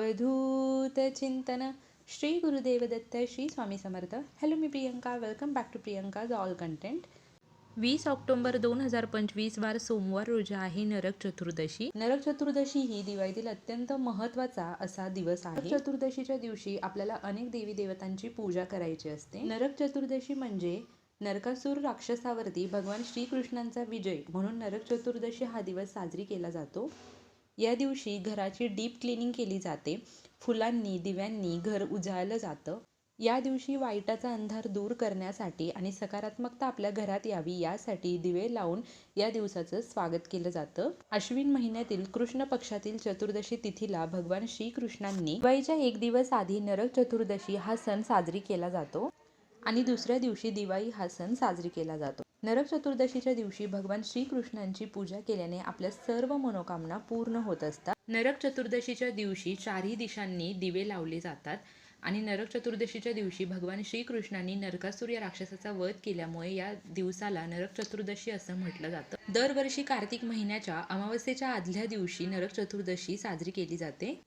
अवधूत चिंतन. Shri Gurudev Datta Shri Swami Samarth. Hello me Priyanka. Welcome back to Priyanka's all content वीस October दोन हजार पंचवीस वार सोमवार रोजी आहे नरक चतुर्दशी. नरक चतुर्दशी ही दिवाळीतील अत्यंत महत्त्वाचा असा दिवस आहे. चतुर्दशीच्या दिवशी आपल्याला अनेक देवी देवतांची पूजा करायची असते. नरक चतुर्दशी म्हणजे नरकासूर राक्षसावरती भगवान श्रीकृष्णांचा विजय म्हणून नरक चतुर्दशी हा दिवस साजरी केला जातो. या दिवशी घराची डीप क्लिनिंग केली जाते. फुलांनी दिव्यांनी घर उजाळलं जातं. या दिवशी वाईटाचा अंधार दूर करण्यासाठी आणि सकारात्मकता आपल्या घरात यावी यासाठी दिवे लावून या दिवसाचं स्वागत केलं जातं. अश्विन महिन्यातील कृष्ण पक्षातील चतुर्दशी तिथीला भगवान श्रीकृष्णांनी वयच्या एक दिवस आधी नरक चतुर्दशी हा सण साजरी केला जातो आणि दुसऱ्या दिवशी दिवाळी हा सण साजरी केला जातो. नरक चतुर्दशीच्या दिवशी भगवान श्रीकृष्णांची पूजा केल्याने आपल्या सर्व मनोकामना पूर्ण होत असतात. नरक चतुर्दशीच्या दिवशी चारही दिशांनी दिवे लावले जातात आणि नरक चतुर्दशीच्या दिवशी भगवान श्रीकृष्णांनी नरकासूर या राक्षसाचा वध केल्यामुळे या दिवसाला नरक चतुर्दशी असं म्हटलं जातं. दरवर्षी कार्तिक महिन्याच्या अमावस्येच्या आदल्या दिवशी नरक चतुर्दशी साजरी केली जाते.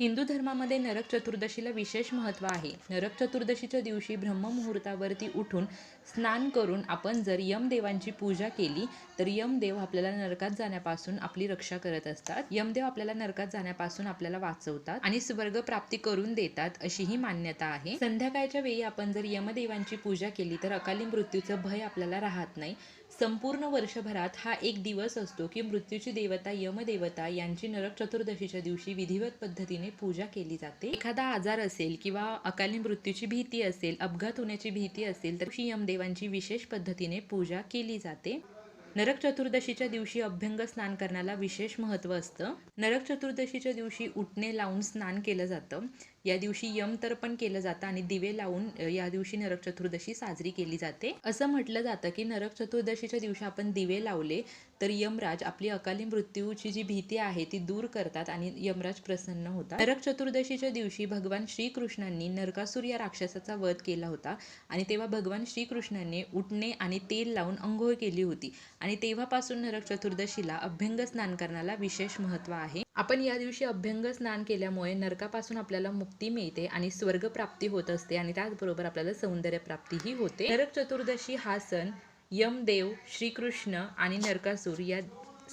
हिंदू धर्मामध्ये नरक चतुर्दशीला विशेष महत्त्व आहे. नरक चतुर्दशीच्या दिवशी ब्रह्ममुहूर्तावरती उठून स्नान करून आपण जर यमदेवांची पूजा केली तर यमदेव आपल्याला नरकात जाण्यापासून आपली रक्षा करत असतात. यमदेव आपल्याला नरकात जाण्यापासून आपल्याला वाचवतात आणि स्वर्ग प्राप्ती करून देतात अशी ही मान्यता आहे. संध्याकाळच्या वेळी आपण जर यमदेवांची पूजा केली तर अकाली मृत्यूचं भय आपल्याला राहत नाही. संपूर्ण वर्षभरात हा एक दिवस असतो की मृत्यूची देवता यमदेवता यांची नरक चतुर्दशीच्या दिवशी विधिवत पद्धतीने पूजा केली जाते. एखादा आजार असेल किंवा अकाली मृत्यूची भीती असेल अपघात होण्याची भीती असेल तर दिवशी यमदेवांची विशेष पद्धतीने पूजा केली जाते. नरक चतुर्दशीच्या दिवशी अभ्यंग स्नान करण्याला विशेष महत्त्व असतं. नरक चतुर्दशीच्या दिवशी उठणे लावून स्नान केलं जातं. या दिवशी यम तर्पण केलं जातं आणि दिवे लावून या दिवशी नरक चतुर्दशी साजरी केली जाते. असं म्हटलं जातं की नरक चतुर्दशीच्या दिवशी आपण दिवे लावले तर यमराज आपली अकाली मृत्यूची जी भीती आहे ती दूर करतात आणि यमराज प्रसन्न होतात. नरक चतुर्दशीच्या दिवशी भगवान श्रीकृष्णांनी नरकासूर या राक्षसाचा वध केला होता आणि तेव्हा भगवान श्रीकृष्णांनी उठणे आणि तेल लावून अंघोळ केली होती. आणि तेव्हापासून नरक चतुर्दशीला अभ्यंग स्नान करण्याला विशेष महत्त्व आहे. आपण या दिवशी अभ्यंग स्नान केल्यामुळे नरकापासून आपल्याला मुक्ती मिळते आणि स्वर्ग प्राप्ती होत असते आणि त्याचबरोबर आपल्याला सौंदर्य प्राप्तीही होते. नरक चतुर्दशी हा सण यमदेव श्रीकृष्ण आणि नरकासूर या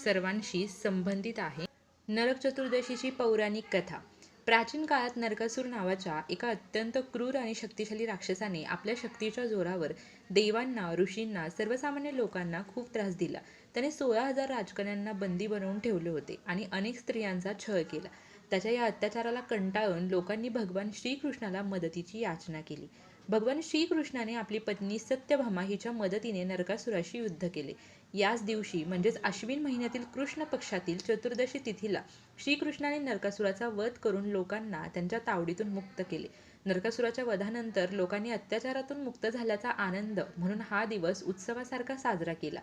सर्वांशी संबंधित आहे. नरक चतुर्दशीची पौराणिक कथा. प्राचीन काळात नरकासूर नावाच्या एका अत्यंत क्रूर आणि शक्तिशाली राक्षसाने आपल्या शक्तीच्या जोरावर देवांना ऋषींना सर्वसामान्य लोकांना खूप त्रास दिला. त्याने सोळा हजार राजकन्यांना बंदी बनवून ठेवले होते आणि अनेक स्त्रियांचा छळ केला. त्याच्या या अत्याचाराला कंटाळून लोकांनी भगवान श्रीकृष्णाला मदतीची याचना केली. भगवान श्रीकृष्णाने आपली पत्नी सत्यभामा हिच्या मदतीने नरकासुराशी युद्ध केले. याच दिवशी म्हणजेच अश्विन महिन्यातील कृष्ण पक्षातील चतुर्दशी तिथीला श्रीकृष्णाने नरकासुराचा वध करून लोकांना त्यांच्या तावडीतून मुक्त केले. नरकासुराच्या वधानंतर लोकांनी अत्याचारातून मुक्त झाल्याचा आनंद म्हणून हा दिवस उत्सवासारखा साजरा केला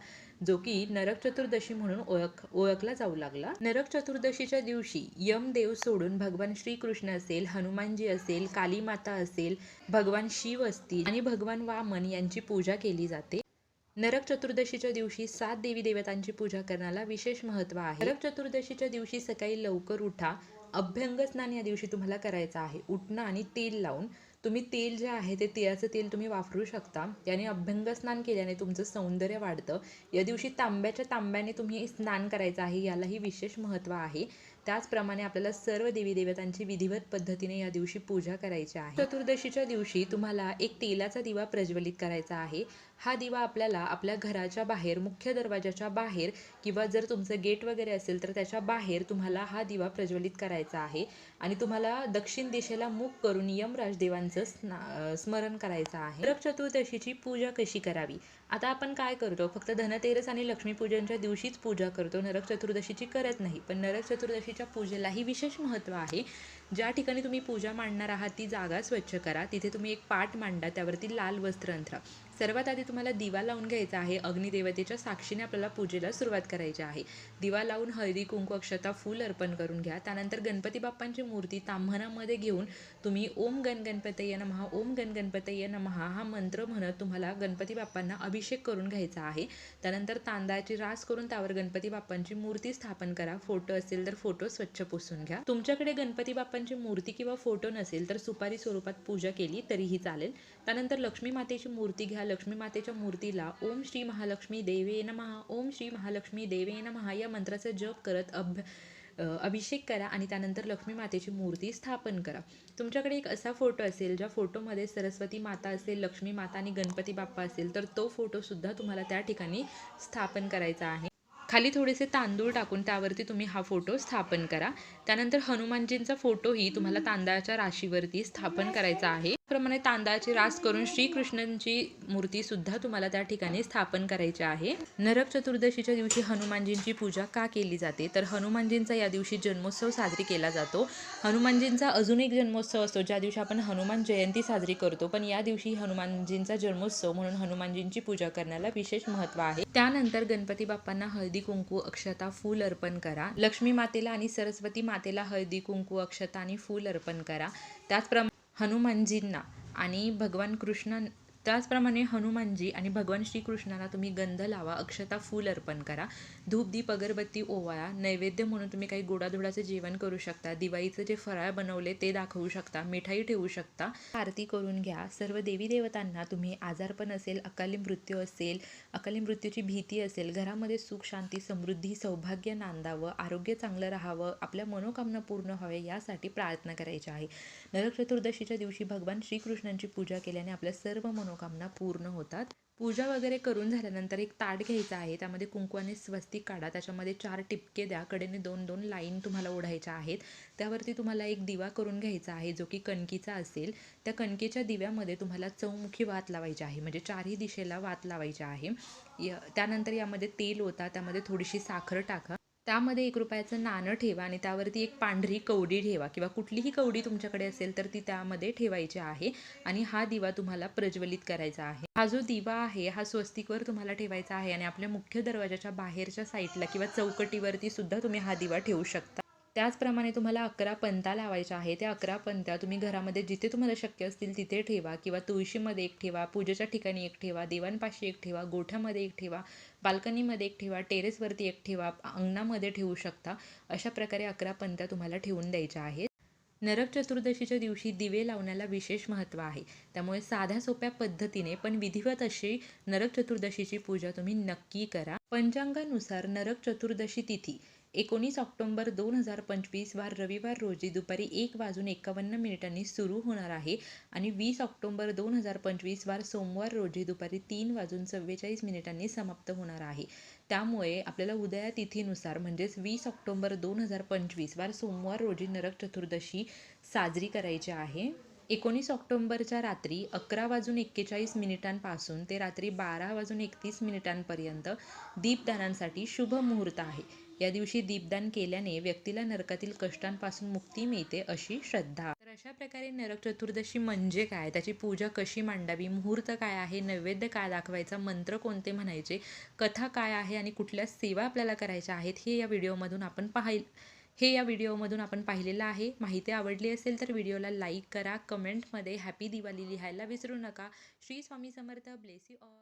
जो की नरक चतुर्दशी म्हणून ओळख ओळखला जाऊ लागला. नरक चतुर्दशीच्या दिवशी यमदेव सोडून भगवान श्रीकृष्ण असेल हनुमानजी असेल काली माता असेल भगवान शिव असतील आणि भगवान वामन यांची पूजा केली जाते. नरक चतुर्दशीच्या दिवशी सात देवी देवतांची पूजा करण्याला विशेष महत्त्व आहे. नरक चतुर्दशीच्या दिवशी सकाळी लवकर उठा अभ्यंग स्नान या दिवशी तुम्हाला करायचं आहे. उठणं आणि तेल लावून तुम्ही तेल जे आहे ते तिळाचं तेल तुम्ही वापरू शकता. याने अभ्यंग स्नान केल्याने तुमचं सौंदर्य वाढतं. या दिवशी तांब्याच्या तांब्याने तुम्ही स्नान करायचं आहे यालाही विशेष महत्त्व आहे. त्याचप्रमाणे आपल्याला सर्व देवी देवतांची विधिवत पद्धतीने या दिवशी पूजा करायची आहे. चतुर्दशीच्या दिवशी तुम्हाला एक तेलाचा दिवा प्रज्वलित करायचा आहे. हा दिवा आपल्याला आपल्या घराच्या बाहेर मुख्य दरवाजाच्या बाहेर किंवा जर तुमचं गेट वगैरे असेल तर त्याच्या बाहेर तुम्हाला हा दिवा प्रज्वलित करायचा आहे. आणि तुम्हाला दक्षिण दिशेला मुख करून यमराज देवांचं स्ना स्मरण करायचं आहे. नरक चतुर्दशीची पूजा कशी करावी? आता आपण काय करतो? फक्त धनतेरस आणि लक्ष्मीपूजनच्या दिवशीच पूजा करतो. नरक चतुर्दशीची करत नाही. पण नरक चतुर्दशीच्या पूजेलाही विशेष महत्त्व आहे. ज्या ठिकाणी तुम्ही पूजा मांडणार आहात ती जागा स्वच्छ करा. तिथे तुम्ही एक पाट मांडा त्यावरती लाल वस्त्र अंथरा सर्वात आधी तुम्हाला दिवा लावून घ्यायचा आहे. अग्निदेवतेच्या साक्षीने आपल्याला पूजेला सुरुवात करायची आहे. दिवा लावून हळदी कुंकू अक्षता फूल अर्पण करून घ्या. त्यानंतर गणपती बाप्पांची मूर्ती ताम्हणामध्ये घेऊन तुम्ही ओम गण गणपतये नमहा ओम गण गणपतये नमहा हा मंत्र म्हणत तुम्हाला गणपती बाप्पांना अभिषेक करून घ्यायचा आहे. त्यानंतर तांदळाची रास करून त्यावर गणपती बाप्पांची मूर्ती स्थापन करा. फोटो असेल तर फोटो स्वच्छ पुसून घ्या. तुमच्याकडे गणपती बाप्पांची मूर्ती किंवा फोटो नसेल तर सुपारी स्वरूपात पूजा केली तरीही चालेल. त्यानंतर लक्ष्मी मातेची मूर्ती घ्या. लक्ष्मी मातेच्या मूर्तीला ओम श्री महालक्ष्मी देवे नमहा ओम श्री महालक्ष्मी देवे नमहा या मंत्राचा जप करत अभ अभिषेक करा आणि त्यानंतर लक्ष्मी मातेची मूर्ती स्थापन करा. तुमच्याकडे एक असा फोटो असेल ज्या फोटोमध्ये सरस्वती माता असेल लक्ष्मी माता आणि गणपती बाप्पा असेल तर तो फोटोसुद्धा तुम्हाला त्या ठिकाणी स्थापन करायचा आहे. खाली थोडेसे तांदूळ टाकून त्यावरती तुम्ही हा फोटो स्थापन करा. त्यानंतर हनुमानजींचा फोटोही तुम्हाला तांदळाच्या राशीवरती स्थापन करायचा आहे. त्याचप्रमाणे तांदळाची रास करून श्रीकृष्णांची मूर्ती सुद्धा तुम्हाला त्या ठिकाणी स्थापन करायची आहे. नरक चतुर्दशीच्या दिवशी हनुमानजींची पूजा का केली जाते? तर हनुमानजींचा या दिवशी जन्मोत्सव साजरी केला जातो. हनुमानजींचा अजून एक जन्मोत्सव असतो ज्या दिवशी आपण हनुमान जयंती साजरी करतो. पण या दिवशी हनुमानजींचा जन्मोत्सव म्हणून हनुमानजींची पूजा करण्याला विशेष महत्त्व आहे. त्यानंतर गणपती बाप्पांना हळदी कुंकू अक्षता फूल अर्पण करा. लक्ष्मी मातेला आणि सरस्वती मातेला हळदी कुंकू अक्षता आणि फूल अर्पण करा. त्याचप्रमाणे हनुमानजींना आणि भगवान कृष्ण त्याचप्रमाणे हनुमानजी आणि भगवान श्रीकृष्णाला तुम्ही गंध लावा अक्षता फूल अर्पण करा धूप दीप अगरबत्ती ओवाळा नैवेद्य म्हणून तुम्ही काही गोडाधोडाचं जेवण करू शकता दिवाळीचं जे फराळ बनवले ते दाखवू शकता मिठाई ठेवू शकता. आरती करून घ्या. सर्व देवी देवतांना तुम्ही आजारपण असेल अकाली मृत्यू असेल अकाली मृत्यूची भीती असेल घरामध्ये सुख शांती समृद्धी सौभाग्य नांदावं आरोग्य चांगलं राहावं आपल्या मनोकामना पूर्ण व्हावे यासाठी प्रार्थना करायची आहे. नरक चतुर्दशीच्या दिवशी भगवान श्रीकृष्णांची पूजा केल्याने आपल्या सर्व मनो मनोकामना पूर्ण होतात. पूजा वगैरे करून झाल्यानंतर एक ताट घ्यायचा आहे. त्यामध्ये कुंकवाने स्वस्तिक काढा. त्याच्यामध्ये चार टिपके द्या. कडेने दोन दोन लाईन तुम्हाला ओढायच्या आहेत. त्यावरती तुम्हाला एक दिवा करून घ्यायचा आहे जो की कणकीचा असेल. त्या कणकेच्या दिव्यामध्ये तुम्हाला चौमुखी वात लावायची आहे. म्हणजे चारही दिशेला वात लावायची आहे. त्यानंतर यामध्ये तेल होता त्यामध्ये थोडीशी साखर टाका. त्यामध्ये एक रुपयाचं नाणं ठेवा आणि त्यावरती एक पांढरी कवडी ठेवा किंवा कुठलीही कवडी तुमच्याकडे असेल तर ती त्यामध्ये ठेवायची आहे आणि हा दिवा तुम्हाला प्रज्वलित करायचा आहे. हा जो दिवा आहे हा स्वस्तिकवर तुम्हाला ठेवायचा आहे आणि आपल्या मुख्य दरवाजाच्या बाहेरच्या साईडला किंवा चौकटीवरती सुद्धा तुम्ही हा दिवा ठेवू शकता. त्याचप्रमाणे तुम्हाला अकरा पंता लावायच्या आहे त्या अकरा पंत्या तुम्ही घरामध्ये जिथे तुम्हाला शक्य असतील तिथे ठेवा. किंवा तुळशीमध्ये एक ठेवा पूजेच्या ठिकाणी एक ठेवा देवांपाशी एक ठेवा गोठ्यामध्ये एक ठेवा बाल्कनीमध्ये एक ठेवा टेरेसवरती एक ठेवा अंगणामध्ये ठेवू शकता. अशा प्रकारे अकरा पंत्या तुम्हाला ठेवून द्यायच्या आहेत. नरक चतुर्दशीच्या दिवशी दिवे लावण्याला विशेष महत्त्व आहे. त्यामुळे साध्या सोप्या पद्धतीने पण विधिवत अशी नरक चतुर्दशीची पूजा तुम्ही नक्की करा. पंचांगानुसार नरक चतुर्दशी तिथी. एकोणीस ऑक्टोंबर दोन हजार पंचवीस वार रविवार रोजी दुपारी एक वाजून एकावन्न मिनिटांनी सुरू होणार आहे आणि वीस ऑक्टोंबर दोन हजार पंचवीस वार सोमवार रोजी दुपारी तीन वाजून चव्वेचाळीस मिनिटांनी समाप्त होणार आहे. त्यामुळे आपल्याला उदया तिथीनुसार म्हणजेच वीस ऑक्टोंबर दोन हजार पंचवीस वार सोमवार रोजी नरक चतुर्दशी साजरी करायची आहे. एकोणीस ऑक्टोंबरच्या रात्री अकरा वाजून एक्केचाळीस मिनिटांपासून ते रात्री बारा वाजून एकतीस मिनिटांपर्यंत दीपदानांसाठी शुभ मुहूर्त आहे. या दिवशी दीपदान केल्याने व्यक्तीला नरकातील कष्टांपासून मुक्ती मिळते अशी श्रद्धा. तर अशा प्रकारे नरक चतुर्दशी म्हणजे काय? त्याची पूजा कशी मांडावी? मुहूर्त काय आहे? नैवेद्य काय दाखवायचा? मंत्र कोणते म्हणायचे? कथा काय आहे? आणि कुठल्या सेवा आपल्याला करायच्या आहेत? हे या व्हिडिओमधून आपण पाहाय हे या व्हिडिओमधून आपण पाहिलेलं आहे. माहिती आवडली असेल तर व्हिडिओला लाईक करा. कमेंटमध्ये हॅपी दिवाळी लिहायला विसरू नका. Shri Swami Samarth. Bless you all.